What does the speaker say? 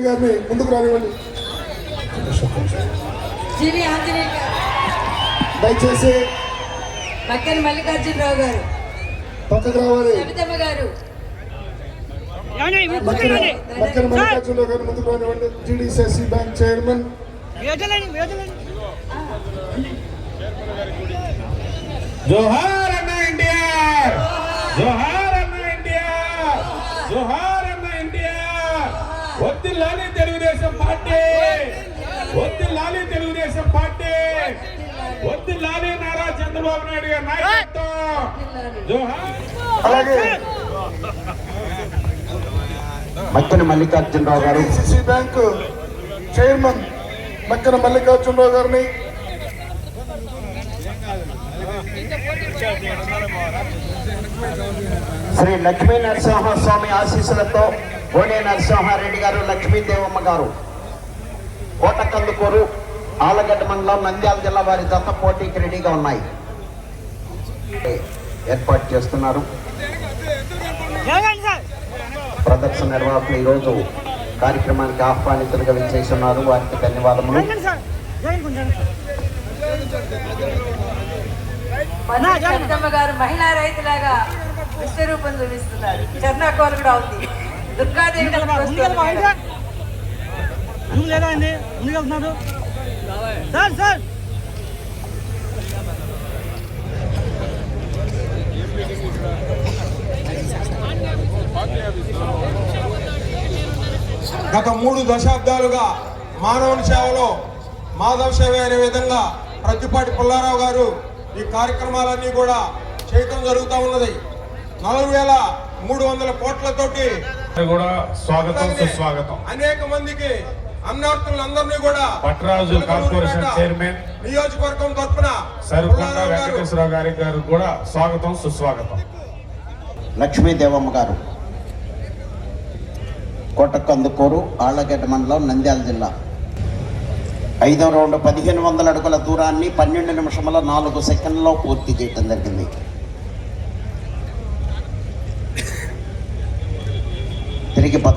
గారిని ముందుకు రానివ్వండి. గారు. దయచేసి పక్కన మల్లికార్జునరావు గారు. పక్కకు రావాలి. గారు. పక్కన. మల్లికార్జునరావు గారిని ముందుకు రానివ్వండి. టీడీసీఎస్సీ బ్యాంక్ చైర్మన్ జోహార్ అన్న ఎన్టీఆర్. జోహార్ అన్న ఎన్టీఆర్ జోహార్ అన్న ఎన్టీఆర్ వద్దిల్లాలి పార్టీ. వద్దిల్లాలి తెలుగుదేశం పార్టీ. వద్దిల్లాలి నారా చంద్రబాబు నాయుడు గారి నాయకత్వం. జోహార్ అలాగే. మక్కన మల్లికార్జునరావు గారు. TDCC bank chairman Makkana Mallikarjuna Rao గారిని శ్రీ లక్ష్మీ నరసింహస్వామి ఆశీస్సులతో గోనే నరసింహారెడ్డి గారు లక్ష్మీదేవమ్మ గారు. కోటకందుకూరు ఆలగడ్డ మండలం నంద్యాల జిల్లా వారి దత్త పోటీకి రెడీగా ఉన్నాయి. ఏర్పాటు చేస్తున్నారు. ప్రదర్శన నిర్వాహకులు ఈరోజు కార్యక్రమానికి ఆహ్వానితులుగా విచ్చేస్తున్నారు. వారికి ధన్యవాదములు. జరగండి గారు మహిళా రైతులాగా విశ్వరూపం చూపిస్తున్నారు. చర్నాకోలు కూడా ఉంది దుర్గాదేవి ముందుకు లేదా అండి ముందుకు వెళ్తున్నారు సార్ సార్ గత మూడు దశాబ్దాలుగా మానవుని సేవలో మాధవ సేవ అనే విధంగా ప్రతిపాటి పుల్లారావు గారు ఈ కార్యక్రమాలన్నీ కూడా చేయటం జరుగుతూ ఉన్నది. నలభై వేల మూడు వందల కోట్లతోటి కూడా స్వాగతం సుస్వాగతం. అనేక మందికి అన్నార్థులందరినీ కూడా పట్రాజు కార్పొరేషన్ చైర్మన్ నియోజకవర్గం తరఫున సరుకొండ వెంకటేశ్వరరావు గారి గారు కూడా స్వాగతం సుస్వాగతం. లక్ష్మీదేవమ్మ గారు కోటకందుకూరు ఆళ్ళగడ్డ మండలం నంద్యాల జిల్లా. ఐదో రౌండ్ పదిహేను వందల అడుగుల దూరాన్ని పన్నెండు నిమిషముల నాలుగు సెకండ్లో పూర్తి చేయటం జరిగింది. తిరిగి పద